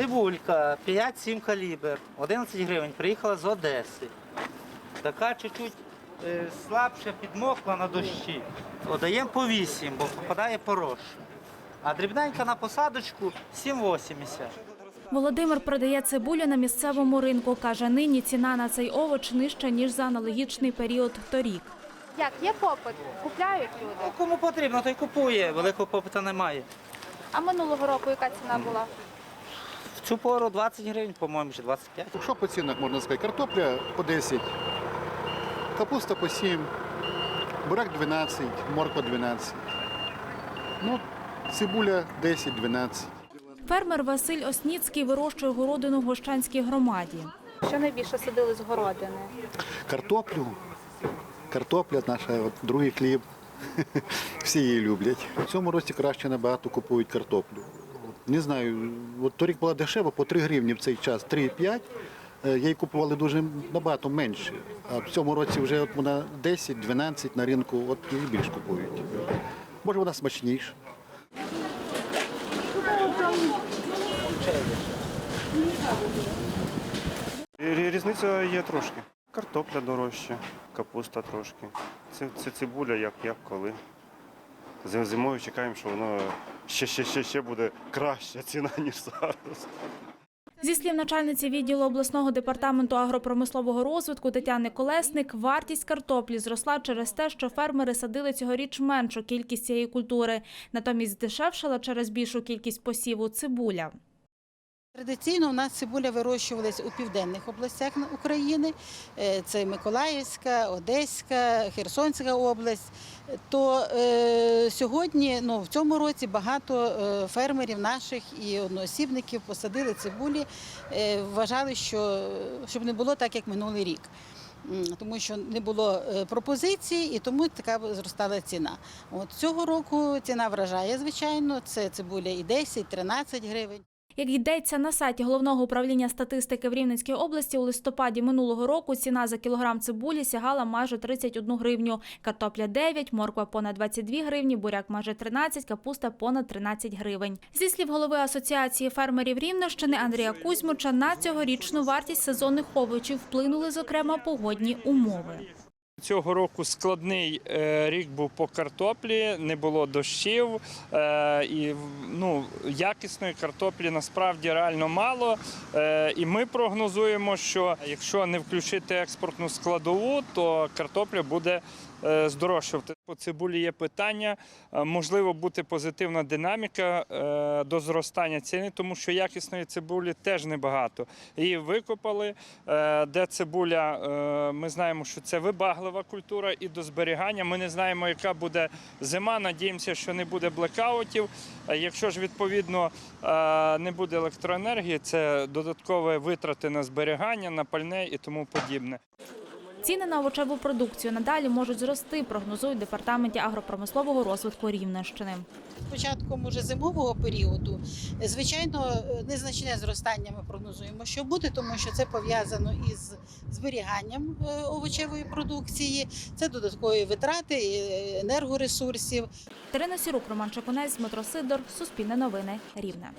Цибулька 5-7 калібр, 11 гривень, приїхала з Одеси. Така чуть-чуть е, слабше підмокла на дощі. То даємо по 8, бо попадає порош. А дрібненька на посадочку 7,80. Володимир продає цибулю на місцевому ринку. Каже, нині ціна на цей овоч нижча, ніж за аналогічний період торік. Як є попит? Купляють люди. Ну, кому потрібно, той купує, великого попиту немає. А минулого року яка ціна була? В цю пору 20 гривень, по-моєму, чи 25. Що по цінах можна сказати? Картопля по 10, капуста по 7, бурак 12, морква 12. Ну, цибуля 10-12. Фермер Василь Осніцький вирощує городину в Гощанській громаді. Що найбільше садили з городини? Картоплю. Картопля наша, от, другий хліб. Всі її люблять. В цьому році краще набагато купують картоплю. Не знаю, от торік була дешева, по 3 гривні в цей час, 3,5. Е, Її купували дуже набагато менше. А в цьому році вже от вона 10-12 на ринку, от її більш купують. Може вона смачніша. Різниця є трошки. Картопля дорожча, капуста трошки. Це, це цибуля як, як коли. Зим- Зимою чекаємо, що воно ще, ще, ще, ще буде краща ціна, ніж зараз. Зі слів начальниці відділу обласного департаменту агропромислового розвитку Тетяни Колесник, вартість картоплі зросла через те, що фермери садили цьогоріч меншу кількість цієї культури. Натомість здешевшала через більшу кількість посіву цибуля. Традиційно у нас цибуля вирощувалась у південних областях України. Е, Це Миколаївська, Одеська, Херсонська область. То е, сьогодні, ну в цьому році, багато е, фермерів наших і одноосібників посадили цибулі, е, вважали, що щоб не було так, як минулий рік. Тому що не було е, пропозиції, і тому така зростала ціна. От цього року ціна вражає, звичайно. Це цибуля і 10-13 гривень. Як йдеться на сайті головного управління статистики в Рівненській області, у листопаді минулого року ціна за кілограм цибулі сягала майже 31 гривню. Картопля 9, морква понад 22 гривні, буряк майже 13, капуста понад 13 гривень. Зі слів голови асоціації фермерів Рівненщини Андрія Кузьмуча, на цьогорічну вартість сезонних овочів вплинули зокрема погодні умови. Цього року складний е, рік був по картоплі, не було дощів е, і ну, якісної картоплі насправді реально мало. Е, І ми прогнозуємо, що якщо не включити експортну складову, то картопля буде здорожчувати. По цибулі є питання. Е, Можливо, бути позитивна динаміка е, до зростання ціни, тому що якісної цибулі теж небагато. Її викопали. Е, Де цибуля, ми знаємо, що це вибаглива культура і до зберігання. Ми не знаємо, яка буде зима. Надіємося, що не буде блекаутів. Якщо ж відповідно не буде електроенергії, це додаткові витрати на зберігання, на пальне і тому подібне. Ціни на овочеву продукцію надалі можуть зрости, прогнозують в департаменті агропромислового розвитку Рівненщини. З початком уже зимового періоду, звичайно, незначне зростання ми прогнозуємо, що буде, тому що це пов'язано із зберіганням е, овочевої продукції, це додаткові витрати е, енергоресурсів. Терена Сірук, Роман Чекунець, Дмитро Сидор, Суспільне новини, Рівне.